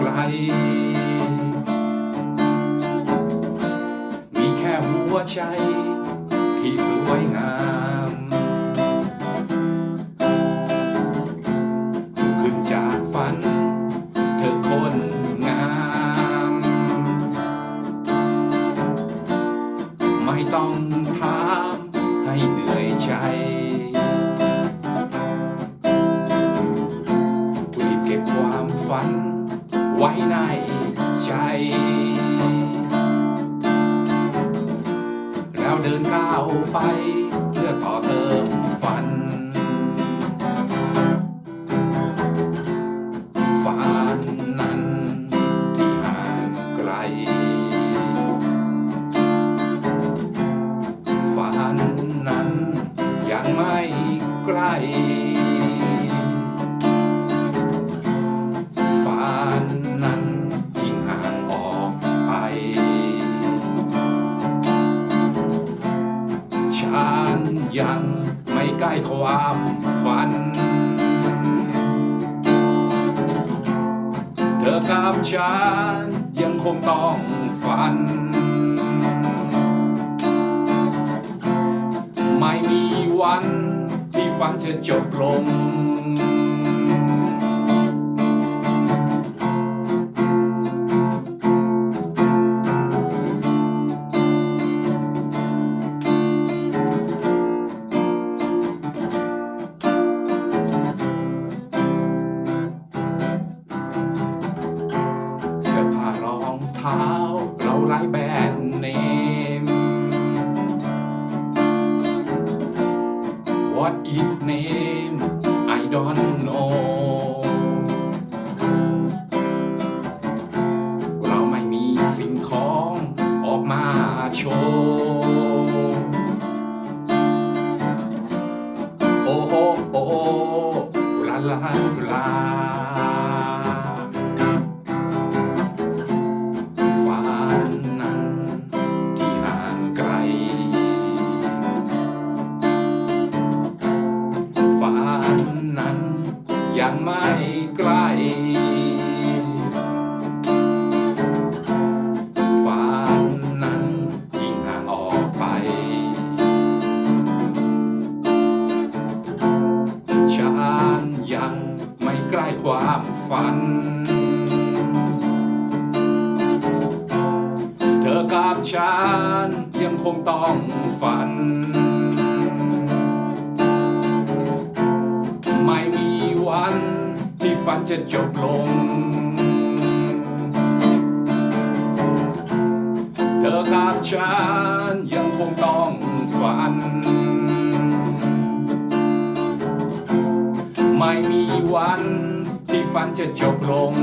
กล มีแค่หัวใจที่สวย ไว้ในใจ แล้วเดินก้าวไปเพื่อต่อเติมฝัน ฝันนั้นที่ห่างไกล ฝันนั้นยังไม่ไกล ยังไม่ใกล้ความฝัน เธอกับฉันยังคงต้องฝัน ไม่มีวันที่ฝันจะจบลง What is name I don't know เราไม่มีสิ่งของออกมาโชว์โอ้โอ้โอ้ลาลาลา ยังไม่ใกล้ฝันนั้นยิ่งห่างออกไป ฉันยังไม่ใกล้ความฝัน เธอกับฉันยังคงต้องฝัน จะจบลง เธอกับฉันยังคงต้องฝัน ไม่มีวันที่ฝันจะจบลง